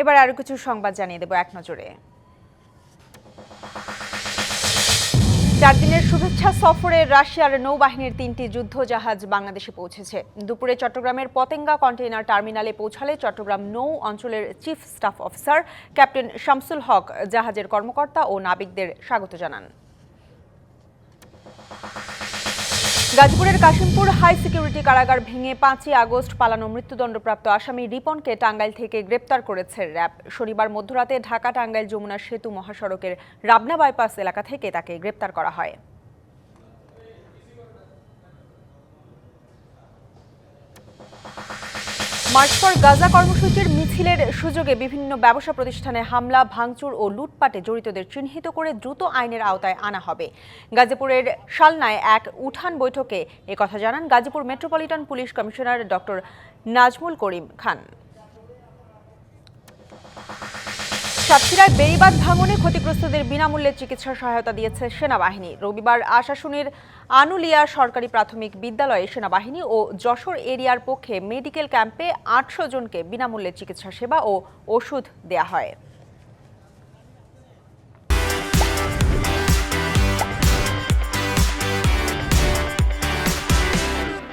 এবার আরও কিছু সংবাদ জানিয়ে দেব এক নজরে। চার দিনের শুভেচ্ছা সফরে রাশিয়ার নৌবাহিনীর তিনটি যুদ্ধ জাহাজ বাংলাদেশে পৌঁছেছে। দুপুরে চট্টগ্রামের পতেঙ্গা কন্টেইনার টার্মিনালে পৌঁছালে চট্টগ্রাম নৌ অঞ্চলের chief staff officer captain Shamsul Haque জাহাজের কর্মকর্তা ও নাবিকদের স্বাগত জানান। গাজীপুরের কাশিমপুর হাই সিকিউরিটি কারাগার ভেঙে পাঁচই আগস্ট পালানো মৃত্যুদণ্ডপ্রাপ্ত আসামি রিপনকে টাঙ্গাইল থেকে গ্রেপ্তার করেছে র্যাব। শনিবার মধ্যরাতে ঢাকা টাঙ্গাইল যমুনা সেতু মহাসড়কের রাবনা বাইপাস এলাকা থেকে তাকে গ্রেপ্তার করা হয়। মার্চ ফর গাজা কর্মসূচির মিছিলের সুযোগে বিভিন্ন ব্যবসা প্রতিষ্ঠানে হামলা, ভাঙচুর ও লুটপাটে জড়িতদের চিহ্নিত করে দ্রুত আইনের আওতায় আনা হবে। গাজীপুরের শালনায় এক উঠান বৈঠকে কথা জানান Gazipur metropolitan police commissioner doctor Nazmul Karim Khan. সাতক্ষীরায় বেড়িবাঁধ ভাঙনে ক্ষতিগ্রস্তদের বিনামূল্যে চিকিৎসা সহায়তা দিয়েছে সেনাবাহিনী। রবিবার আশাশুনির আনুলিয়া সরকারি প্রাথমিক বিদ্যালয়ে সেনাবাহিনী ও যশোর এরিয়ার পক্ষে মেডিকেল ক্যাম্পে আটশো জনকে বিনামূল্যে চিকিৎসা সেবা ও ওষুধ দেয়া হয়।